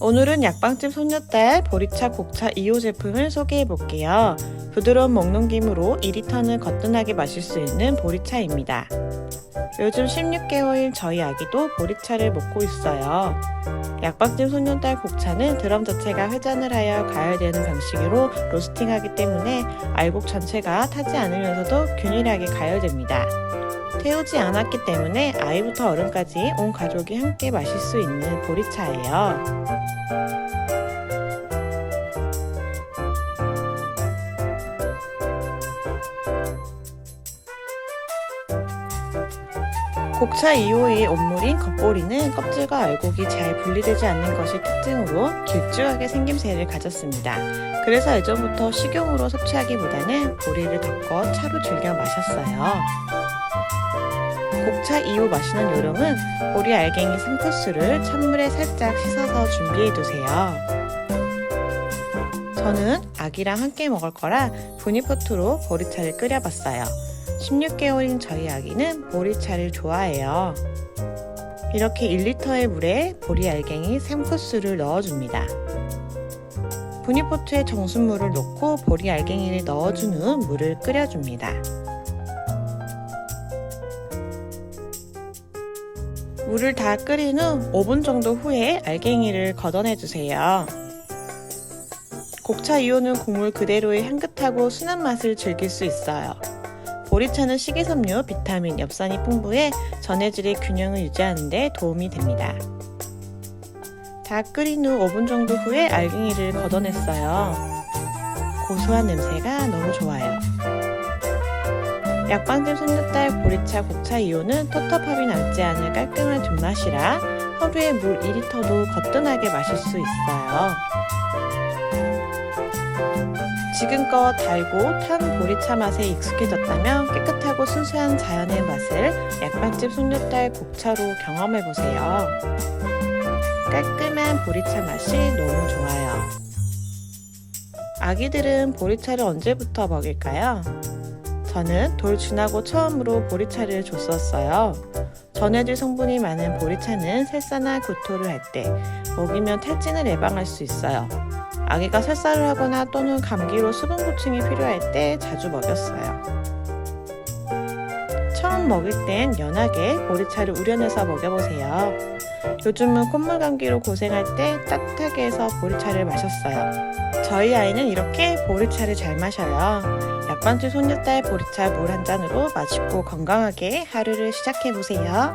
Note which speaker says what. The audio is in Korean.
Speaker 1: 오늘은 약방집 손녀딸 보리차 곡차 2호 제품을 소개해 볼게요. 부드러운 먹넘김으로 2리터는 거뜬하게 마실 수 있는 보리차입니다. 요즘 16개월인 저희 아기도 보리차를 먹고 있어요. 약방집 손녀딸 곡차는 드럼 자체가 회전을 하여 가열되는 방식으로 로스팅하기 때문에 알곡 전체가 타지 않으면서도 균일하게 가열됩니다. 태우지 않았기 때문에 아이부터 어른까지 온 가족이 함께 마실 수 있는 보리차예요. 곡차 2호의 온물인 겉보리는 껍질과 알곡이 잘 분리되지 않는 것이 특징으로 길쭉하게 생김새를 가졌습니다. 그래서 예전부터 식용으로 섭취하기보다는 보리를 덮고 차로 즐겨 마셨어요. 곡차 2호 마시는 요령은 보리 알갱이 3코스를 찬물에 살짝 씻어서 준비해 두세요. 저는 아기랑 함께 먹을 거라 분유포트로 보리차를 끓여봤어요. 16개월인 저희 아기는 보리차를 좋아해요. 이렇게 1리터의 물에 보리 알갱이 3코스를 넣어줍니다. 분유포트에 정수물을 넣고 보리 알갱이를 넣어준 후 물을 끓여줍니다. 물을 다 끓인 후 5분 정도 후에 알갱이를 걷어내주세요. 곡차 이온은 국물 그대로의 향긋하고 순한 맛을 즐길 수 있어요. 보리차는 식이섬유, 비타민, 엽산이 풍부해 전해질의 균형을 유지하는 데 도움이 됩니다. 다 끓인 후 5분 정도 후에 알갱이를 걷어냈어요. 고소한 냄새가 너무 좋아요. 약방집 손녀딸 보리차 곡차 이온은 텁텁함이 남지 않을 깔끔한 뒷맛이라 하루에 물 2리터도 거뜬하게 마실 수 있어요. 지금껏 달고 탄 보리차 맛에 익숙해졌다면 깨끗하고 순수한 자연의 맛을 약방집 손녀딸 곡차로 경험해보세요. 깔끔한 보리차 맛이 너무 좋아요. 아기들은 보리차를 언제부터 먹일까요? 저는 돌 지나고 처음으로 보리차를 줬었어요. 전해질 성분이 많은 보리차는 설사나 구토를 할 때 먹이면 탈진을 예방할 수 있어요. 아기가 설사를 하거나 또는 감기로 수분 보충이 필요할 때 자주 먹였어요. 처음 먹일 땐 연하게 보리차를 우려내서 먹여보세요. 요즘은 콧물 감기로 고생할 때 따뜻하게 해서 보리차를 마셨어요. 저희 아이는 이렇게 보리차를 잘 마셔요. 약반주 손녀딸 보리차 물 한 잔으로 맛있고 건강하게 하루를 시작해보세요.